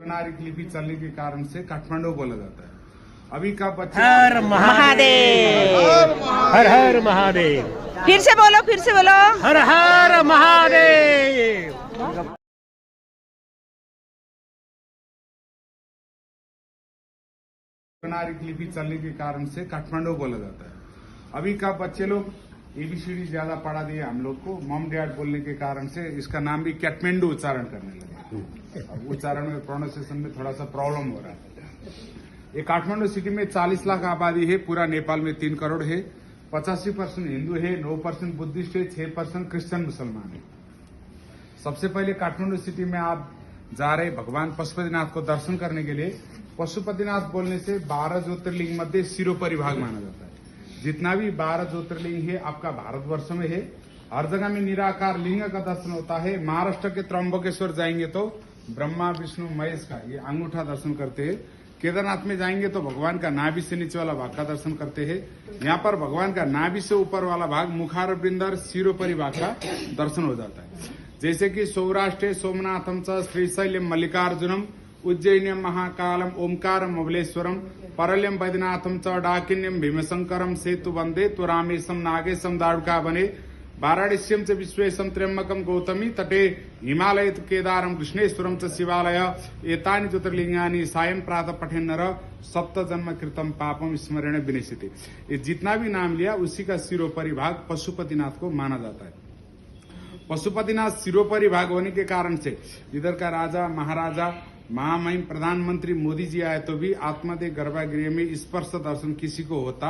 देवनागरी लिपि चलने के कारण से काठमांडू बोला जाता है। अभी का बच्चा हर महादेव। हर हर महादेव। फिर से बोलो फिर से बोलो। हर हर महादेव। देवनागरी लिपि चलने के कारण से काठमांडू बोला जाता है। अभी का बच्चे लोग एबीसीडी ज़्यादा पढ़ा दिए हम लोग को। मॉम डैड बोलने के कारण से इसका नाम भी कैठमांडू उच्चारण करने लगे। उच्चारण में प्रोनाउंसिएशन में थोड़ा सा प्रॉब्लम हो रहा है। ये काठमांडू सिटी में 40 लाख आबादी है पूरा नेपाल में तीन करोड़ है। पचासी परसेंट हिंदू है नौ परसेंट बुद्धिस्ट है छह परसेंट क्रिश्चियन मुसलमान है। सबसे पहले काठमांडू सिटी में आप जा रहे भगवान पशुपतिनाथ को दर्शन करने के लिए। पशुपतिनाथ बोलने से बारह ज्योतिर्लिंग मध्य सिरोपरि भाग माना जाता है। जितना भी बारह ज्योतिर्लिंग है, आपका भारतवर्ष में है। हर जगह में निराकार लिंग का दर्शन होता है। महाराष्ट्र के त्रम्बकेश्वर जाएँगे तो ब्रह्मा, विष्णु, महेश का ये अंगूठा दर्शन करते हैं। केदारनाथ में जाएँगे तो भगवान का नाभि से नीचे वाला भाग का दर्शन करते हैं। यहाँ पर भगवान का नाभि से ऊपर वाला भाग, मुखार, बिंदर सिरोपरि भाग का दर्शन हो जाता है। जैसे कि सौराष्ट्र सोमनाथम च श्रीशैल्यम मल्लिकार्जुनम। उज्जैन्यम महाकालम ओंकारम अबलेश्वरम परल्यम बैद्यनाथम च डाकिन्यम भीमशंकरम सेतु वंदे तो रामेशम नागेशम दारुका बने वाराणस्यम च विश्वेशम त्र्यंबकम गौतमी तटे हिमालय केदारम कृष्णेश्वरम च शिवालय एतानि ज्योतिर्लिंगानि सायं प्रातः पठे नर सप्त जन्म कृतम पापम स्मरण विनिशिते ये जितना भी नाम लिया उसी का सिरोपरि भाग पशुपतिनाथ को माना जाता है। पशुपतिनाथ सिरोपरि भाग होने के कारण से इधर का राजा महाराजा महामहिम प्रधानमंत्री मोदी जी आए तो भी आत्मदेह गर्भागृह में स्पर्श दर्शन किसी को होता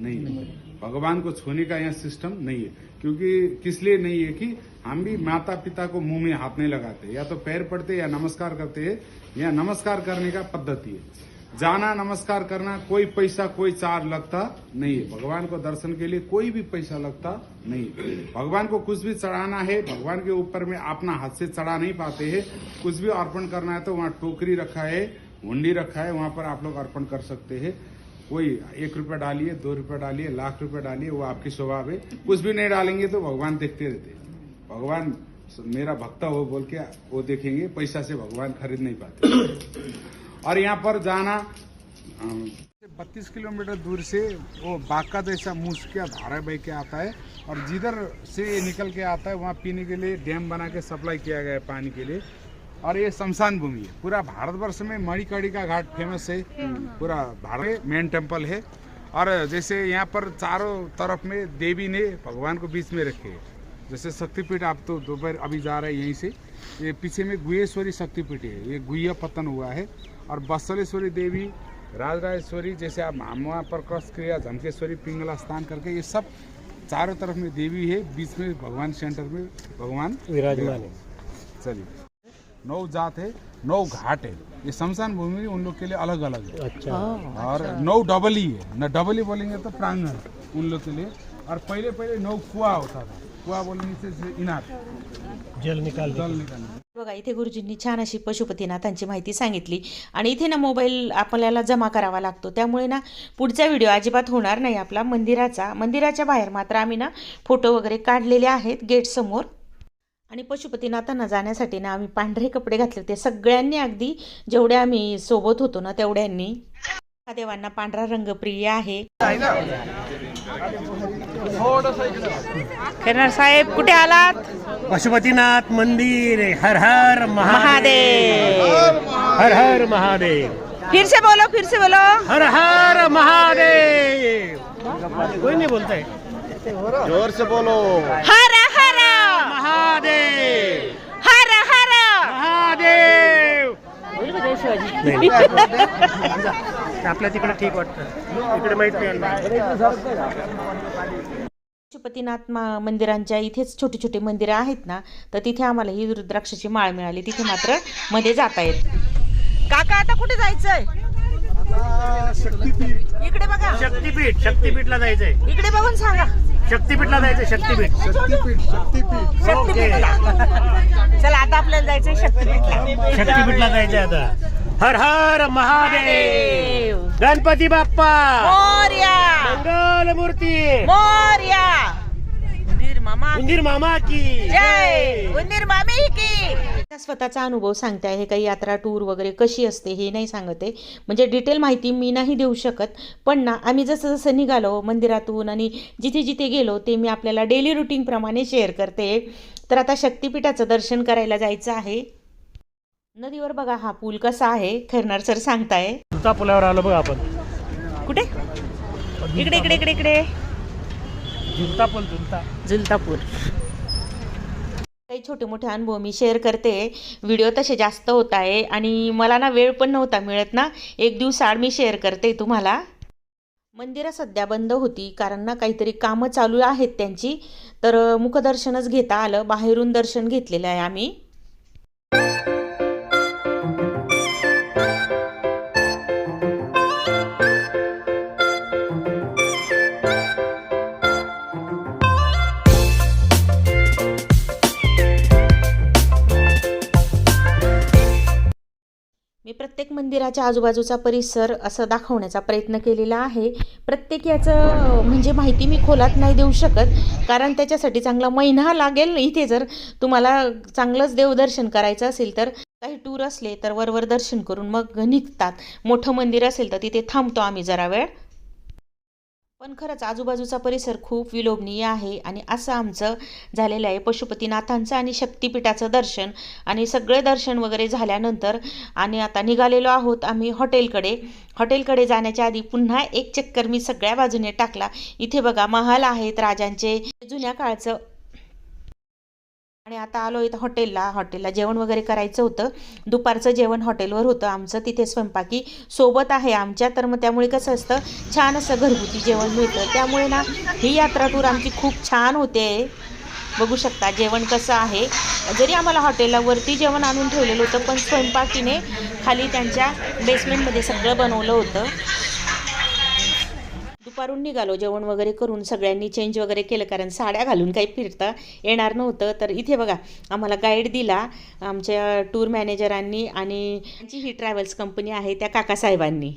नहीं है। भगवान को छूने का यहाँ सिस्टम नहीं है। क्योंकि किस लिए नहीं है कि हम भी माता पिता को मुँह में हाथ नहीं लगाते या तो पैर पड़ते या नमस्कार करते हैं या नमस्कार करने का पद्धति है। जाना, नमस्कार करना, कोई पैसा, कोई चार्ज लगता नहीं है। भगवान को दर्शन के लिए कोई भी पैसा लगता नहीं भगवान को कुछ भी चढ़ाना है, भगवान के ऊपर में अपना हाथ से चढ़ा नहीं पाते हैं। कुछ भी अर्पण करना है तो वहाँ टोकरी रखा है, हुंडी रखा है, वहाँ पर आप लोग अर्पण कर सकते हैं। कोई एक रुपया डालिए, दो रुपया डालिए, लाख रुपया डालिए, वो आपकी स्वभाव है। कुछ भी नहीं डालेंगे तो भगवान देखते रहते भगवान मेरा भक्त हो बोल के वो देखेंगे, पैसा से भगवान खरीद नहीं पाते। और यहाँ पर जाना बत्तीस किलोमीटर दूर से वो बाग का जैसा मूसकिया धारा बह के आता है और जिधर से निकल के आता है, वहाँ पीने के लिए डैम बना के सप्लाई किया गया है पानी के लिए। और ये शमशान भूमि है। पूरा भारतवर्ष में मणिकड़ी का घाट फ़ेमस है। पूरा भारत मेन टेंपल है। और जैसे यहाँ पर चारों तरफ़ में देवी ने भगवान को बीच में रखे है। जैसे शक्तिपीठ आप तो दोपहर अभी जा रहे हैं यहीं से। ये पीछे में गुहेश्वरी शक्तिपीठ है। ये गुहिया पतन हुआ है। और बसलेश्वरी देवी राजराजेश्वरी जैसे आप हम वहाँ पर क्रस क्रिया झमकेश्वरी पिंगला स्थान करके ये सब चारों तरफ में देवी है बीच में भगवान सेंटर में भगवान विराजमान है। चलिए। नौ जात है नौ घाट है। ये शमशान भूमि उन लोग के लिए अलग अलग है। अच्छा। और नौ डबल ही है। न डबल ही बोलेंगे तो प्रांगण उन लोग के लिए। और पहले पहले नौ कुआ होता था। कुआ बोलने से से इनार। जल निकाल जल निकालने बघा इथे गुरुजींनी छान अशी पशुपतीनाथांची माहिती सांगितली. आणि इथे ना मोबाईल आपल्याला जमा करावा लागतो. त्यामुळे ना पुढचा व्हिडिओ अजिबात होणार नाही आपला मंदिराचा. मंदिराच्या बाहेर मात्र आम्ही ना फोटो वगैरे काढलेले आहेत गेट समोर. आणि पशुपतीनाथांना जाण्यासाठी ना आम्ही पांढरे कपडे घातले होते. सगळ्यांनी अगदी जेवढे आम्ही सोबत होतो ना तेवढ्यांनी. देवांना पांढरा रंग प्रिय आहे. खेरणार साहेब कुठे आलात? पशुपतीनाथ मंदिर हर हर महादेव. हर हर महादेव. फिर से बोलो फिर से बोलो. हर हर महादेव. कोई नहीं बोलता है जोर से बोलो. हर हर. महादेव. हर हर. महादेव. आपल्या तिकडे ठीक वाटतं. इकडे माहीत नाही. पशुपतीनाथ मा- मंदिरांच्या इथेच छोटे छोटे मंदिरं आहेत ना तर तिथे आम्हाला ही रुद्राक्षाची माळ मिळाली. तिथे मात्रमध्ये जाता येत. काका आता कुठे जायचंय? इकडे बघा. शक्तीपीठ शक्तीपीठला जायचंय. इकडे बघून सांगा. शक्तीपीठला जायचंय शक्तीपीठ. शक्तीपीठला चला आता आपल्याला जायचंय शक्तीपीठला. शक्तीपीठला जायचंय आता. हर हर महादेव. गणपती बाप्पा. मोर्या. मंगल मूर्ती. मोर्या. उंदीर मामा उंदीर मामा की. जय. उंदीर मामी की. स्वतःचा अनुभव सांगताय हे काही यात्रा टूर वगैरे कशी असते हे नाही सांगते म्हणजे डिटेल माहिती मी नाही देऊ शकत. पण ना आम्ही जसं जसं निघालो मंदिरातून आणि जिथे जिथे गेलो ते मी आपल्याला डेली रुटीनप्रमाणे शेअर करते. तर आता शक्तिपीठाचं दर्शन करायला जायचं आहे. नदीवर बघा हा पूल कसा आहे? खैरनार सर सांगताय. झुलता पुलावर आलो बघ आपण. कुठे? इकडे इकडे इकडे इकडे. झुलता पूल झुलता. झुलता पूल. काही छोटे मोठे अनुभव मी शेअर करते. व्हिडिओ तसे जास्त होत आहे आणि मला ना वेळ पण नव्हता मिळत ना. एक दिवसाआड मी शेअर करते तुम्हाला. मंदिरं सध्या बंद होती कारण ना काहीतरी कामं चालू आहेत त्यांची. तर मुखदर्शनच घेता आलं. बाहेरून दर्शन घेतलेलं आहे आम्ही. मंदिराच्या आजूबाजूचा परिसर असं दाखवण्याचा प्रयत्न केलेला आहे. प्रत्येक याचं म्हणजे माहिती मी खोलात नाही देऊ शकत कारण त्याच्यासाठी चांगला महिना लागेल. इथे जर तुम्हाला चांगलंच देवदर्शन करायचं असेल तर काही टूर असले तर वरवर दर्शन करून मग निघतात. मोठं मंदिर असेल तर तिथे थांबतो आम्ही जरा वेळ. पण खरंच आजूबाजूचा परिसर खूप विलोभनीय आहे आणि असं आमचं झालेलं आहे. पशुपतीनाथांचं आणि शक्तिपीठाचं दर्शन आणि सगळे दर्शन वगैरे झाल्यानंतर आणि आता निघालेलो आहोत आम्ही हॉटेलकडे. हॉटेलकडे जाण्याच्या आधी पुन्हा एक चक्कर मी सगळ्या बाजूने टाकला. इथे बघा महाल आहेत राजांचे. जुन्या काळचं आणि आता आलो इथं हॉटेलला हॉटेलला जेवण वगैरे करायचं होतं. दुपारचं जेवण हॉटेलवर होतं. आमचं तिथे स्वयंपाकी सोबत आहे आमच्या. तर मग त्यामुळे कसं असतं छान असं घरगुती जेवण मिळतं. त्यामुळे ना ही यात्रा टूर आमची खूप छान होते. बघू शकता जेवण कसं आहे. जरी आम्हाला हॉटेलला वरती जेवण आणून ठेवलेलं होतं पण स्वयंपाकीने खाली त्यांच्या बेसमेंटमध्ये सगळं बनवलं होतं. दुपारून निघालो जेवण वगैरे करून सगळ्यांनी चेंज वगैरे केलं कारण साड्या घालून काही फिरता येणार नव्हतं. तर इथे बघा आम्हाला गाईड दिला आमच्या टूर मॅनेजरांनी आणि त्यांची ही ट्रॅव्हल्स कंपनी आहे त्या काकासाहेबांनी.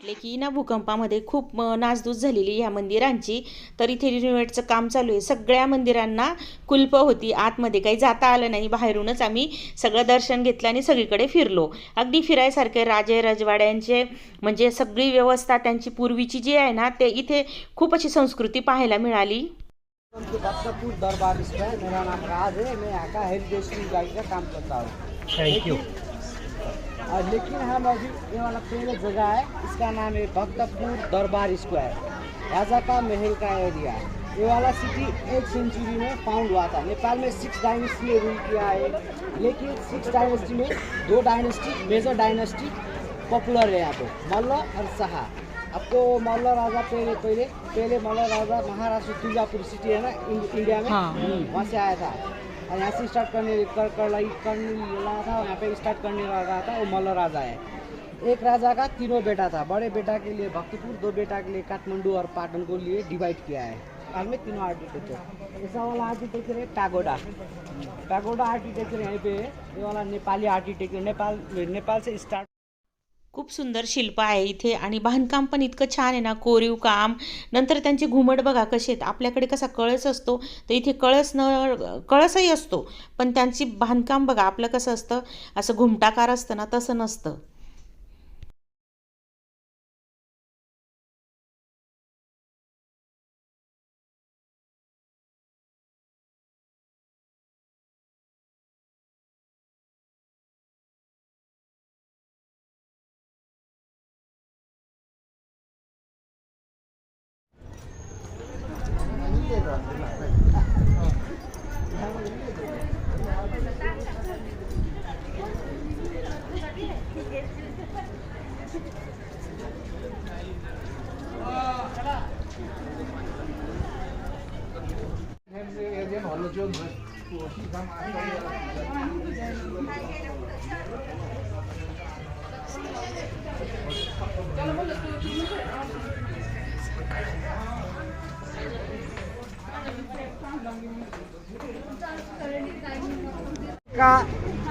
म्हटले की ना भूकंपामध्ये खूप नासधूस झालेली ह्या मंदिरांची. तर इथे रिनोव्हेटचं काम चालू आहे. सगळ्या मंदिरांना कुलप होती. आतमध्ये काही जाता आलं नाही. बाहेरूनच आम्ही सगळं दर्शन घेतलं आणि सगळीकडे फिरलो. अगदी फिरायसारखे राजे रजवाड्यांचे म्हणजे सगळी व्यवस्था त्यांची पूर्वीची जी आहे ना ते इथे खूप अशी संस्कृती पाहायला मिळाली. दरबार स्क्वायर मेरा नाम राज है. मैं यहाँ का हेरिटेज टूर गाइड का काम करता हूँ. थँक्यू और लेकिन हम अभी ये वाला पहले जगह है इसका नाम है भक्तपुर दरबार स्क्वायर. राजा का महल का एरिया. ये वाला सिटी एट सेंचुरी में फाउंड हुआ था. नेपाल में सिक्स डायनेस्टी ने रूल किया है. लेकिन सिक्स डायनेस्टी में दो डायनेस्टी मेजर डायनेस्टी पॉपुलर है यहाँ पे. मल्ल और शाह. आपको मल्ल राजा पहले पहले पहले मल्ल राजा महाराष्ट्र तुलजापुर सिटी है ना इंडिया में? वहाँ से आया था. और यहाँ से स्टार्ट करने कर, कर, करने लगा था यहाँ पे स्टार्ट करने लगा था वो मल्ल राजा है। एक राजा का तीनों बेटा था बड़े बेटा के लिए भक्तपुर दो बेटा के लिए काठमांडू और पाटन को लिए डिवाइड किया है। हाल में तीनों आर्किटेक्चर ऐसा वाला आर्किटेक्चर है पैगोडा पैगोडा आर्किटेक्चर यहाँ पे ये वाला नेपाली आर्किटेक्चर नेपाल नेपाल से स्टार्ट खूप सुंदर शिल्प आहे इथे आणि बांधकाम पण इतकं छान आहे ना कोरीव काम. नंतर त्यांचे घुमट बघा कसे आहेत. आपल्याकडे कसा कळस असतो तर इथे कळस न कळसही असतो. पण त्यांची बांधकाम बघा आपलं कसं असतं असं घुमटाकार असतं ना तसं नसतं. का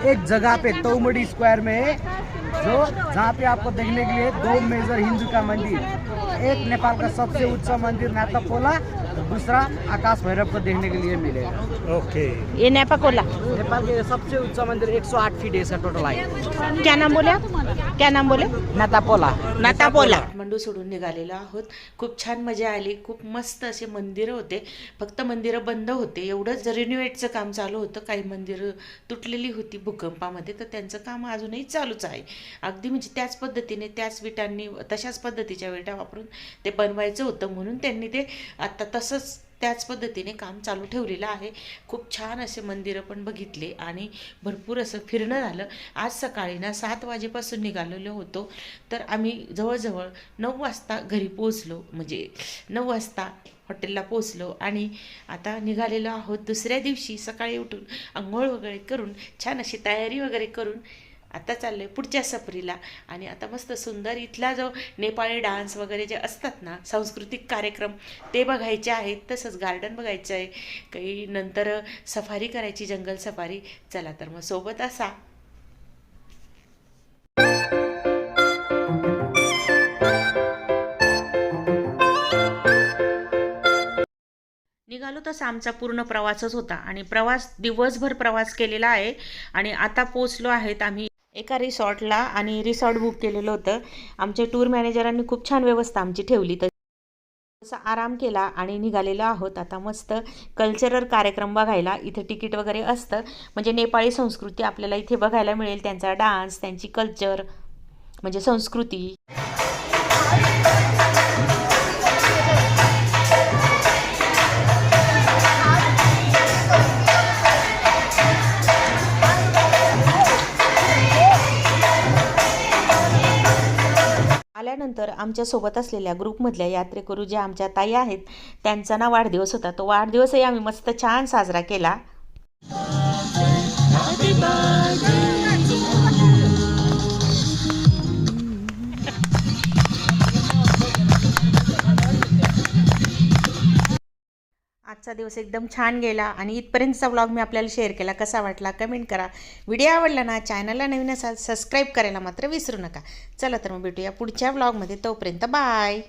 एक जगह पे तोमड़ी स्क्वायर में है जो जहाँ पे आपको देखने के लिए दो मेजर हिंदू का मंदिर एक नेपाल का सबसे ऊंचा मंदिर नातापोला दूसरा आकाश भैरव को देखने के लिए मिलेगा। ओके। ये नैपाकोला नेपाल के सबसे ऊंचा मंदिर 108 फीट है इसका टोटल हाइट क्या नाम बोले आप? क्या नाम बोले? नातापोला. नातापोला. काठमांडू सोडून निघालेलो आहोत. खूप छान मजा आली. खूप मस्त असे मंदिरं होते. फक्त मंदिरं बंद होते. एवढंच रिन्युएटचं काम चालू होतं. काही मंदिरं तुटलेली होती भूकंपामध्ये. तर त्यांचं काम अजूनही चालूच आहे. अगदी म्हणजे त्याच पद्धतीने त्याच विटांनी तशाच पद्धतीच्या विटा वापरून ते बनवायचं होतं म्हणून त्यांनी ते आत्ता तसंच त्याच पद्धतीने काम चालू ठेवलेलं आहे. खूप छान असे मंदिरं पण बघितले आणि भरपूर असं फिरणं झालं. आज सकाळी ना सात वाजेपासून निघालेलो होतो. तर आम्ही जवळजवळ नऊ वाजता घरी पोचलो म्हणजे नऊ वाजता हॉटेलला पोचलो आणि आता निघालेलो आहोत दुसऱ्या दिवशी सकाळी उठून आंघोळ वगैरे करून छान अशी तयारी वगैरे करून आता चाललो आहे पुढच्या सफरीला. आणि आता मस्त सुंदर इथला जो नेपाळी डान्स वगैरे जे असतात ना सांस्कृतिक कार्यक्रम ते बघायचे आहेत. तसंच गार्डन बघायचं आहे. काही नंतर सफारी करायची जंगल सफारी. चला तर मग सोबत असा. निघालो तसा आमचा पूर्ण प्रवासच होता. आणि प्रवास दिवसभर प्रवास केलेला आहे. आणि आता पोचलो आहेत आम्ही एका रिसॉर्टला आणि रिसॉर्ट बुक केलेलं होतं. आमच्या टूर मॅनेजरांनी खूप छान व्यवस्था आमची ठेवली. तर तसा आराम केला आणि निघालेलो आहोत. आता मस्त कल्चरल कार्यक्रम बघायला. इथे तिकीट वगैरे असतं. म्हणजे नेपाळी संस्कृती आपल्याला इथे बघायला मिळेल. त्यांचा डान्स त्यांची कल्चर म्हणजे संस्कृती. त्यानंतर आमच्यासोबत असलेल्या ग्रुपमधल्या यात्रेकरू ज्या आमच्या ताई आहेत त्यांचा ना वाढदिवस होता. तो वाढदिवसही आम्ही मस्त छान साजरा केला. आजचा दिवस एकदम छान गेला आणि इथपर्यंतचा व्लॉग मी आपल्याला शेअर केला. कसा वाटला कमेंट करा. व्हिडिओ आवडला ना चॅनलला नवीन असाल सबस्क्राईब करायला मात्र विसरू नका. चला तर मग भेटूया पुढच्या व्लॉगमध्ये तोपर्यंत बाय